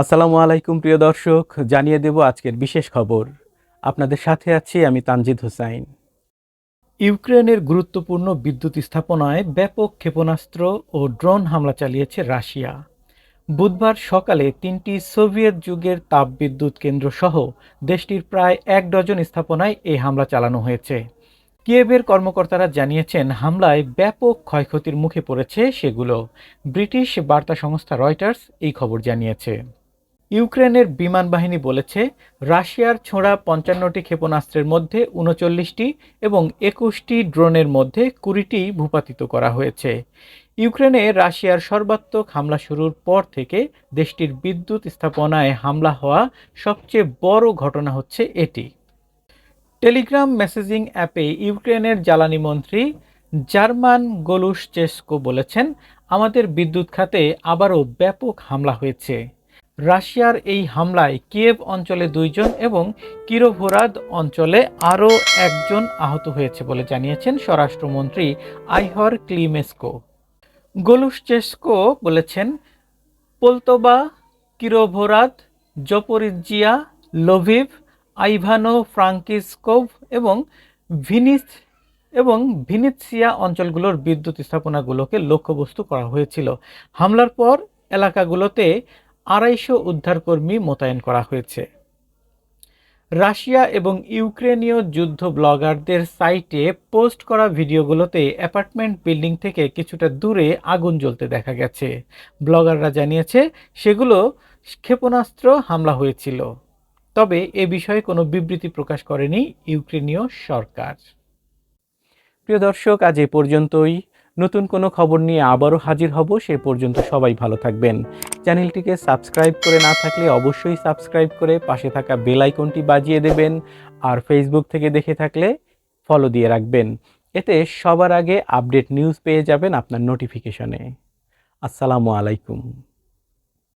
আসসালামু আলাইকুম, প্রিয় দর্শক। জানিয়ে দেব আজকের বিশেষ খবর। আপনাদের সাথে আছি আমি তানজিদ হোসাইন। ইউক্রেনের গুরুত্বপূর্ণ বিদ্যুৎ স্থাপনায় ব্যাপক ক্ষেপণাস্ত্র ও ড্রোন হামলা চালিয়েছে রাশিয়া। বুধবার সকালে তিনটি সোভিয়েত যুগের তাপবিদ্যুৎ কেন্দ্র সহ দেশটির প্রায় এক ডজন স্থাপনায় এই হামলা চালানো হয়েছে। কিয়েভের কর্মকর্তারা জানিয়েছেন, হামলায় ব্যাপক ক্ষয়ক্ষতির মুখে পড়েছে সেগুলো। ব্রিটিশ বার্তা সংস্থা রয়টার্স এই খবর জানিয়েছে। ইউক্রেনের বিমান বাহিনী বলেছে, রাশিয়ার ছোঁড়া পঞ্চান্নটি ক্ষেপণাস্ত্রের মধ্যে উনচল্লিশটি এবং একুশটি ড্রোনের মধ্যে কুড়িটি ভূপাতিত করা হয়েছে। ইউক্রেনে রাশিয়ার সর্বাত্মক হামলা শুরুর পর থেকে দেশটির বিদ্যুৎ স্থাপনায় হামলা হওয়া সবচেয়ে বড় ঘটনা হচ্ছে এটি। টেলিগ্রাম মেসেজিং অ্যাপে ইউক্রেনের জ্বালানি মন্ত্রী জার্মান গোলুস চেস্কো বলেছেন, আমাদের বিদ্যুৎ খাতে আবারও ব্যাপক হামলা হয়েছে। রাশিয়ার এই হামলায় কিয়েভ অঞ্চলে দুইজন এবং কিরোভোরাদ অঞ্চলে আরও একজন আহত হয়েছে বলে জানিয়েছেন স্বরাষ্ট্রমন্ত্রী আইহর ক্লিমেস্কো। গোলুসচেস্কো বলেছেন, পোলতোবা, কিরোভোরাদ জপোরিজিয়া লোভিভ, আইভানো ফ্রাঙ্কিসকোভ এবং ভিনিস এবং ভিনিৎসিয়া অঞ্চলগুলোর বিদ্যুৎ স্থাপনাগুলোকে লক্ষ্যবস্তু করা হয়েছিল। হামলার পর এলাকাগুলোতে আড়াইশো উদ্ধারকর্মী মোতায়েন করা হয়েছে। রাশিয়া এবং ইউক্রেনীয় যুদ্ধ ব্লগারদের সাইটে পোস্ট করা ভিডিওগুলোতে অ্যাপার্টমেন্ট বিল্ডিং থেকে কিছুটা দূরে আগুন জ্বলতে দেখা গেছে। ব্লগাররা জানিয়েছে, সেগুলো ক্ষেপণাস্ত্র হামলা হয়েছিল। তবে এ বিষয়ে কোনো বিবৃতি প্রকাশ করেনি ইউক্রেনীয় সরকার। প্রিয় দর্শক, আজ এ পর্যন্তই। নতুন কোনো খবর নিয়ে আবারও হাজির হব, সে পর্যন্ত সবাই ভালো থাকবেন। চ্যানেলটিকে সাবস্ক্রাইব করে না থাকলে অবশ্যই সাবস্ক্রাইব করে পাশে থাকা বেল আইকনটি বাজিয়ে দেবেন, আর ফেসবুক থেকে দেখে থাকলে ফলো দিয়ে রাখবেন। এতে সবার আগে আপডেট নিউজ পেয়ে যাবেন আপনার নোটিফিকেশনে আসসালামু আলাইকুম।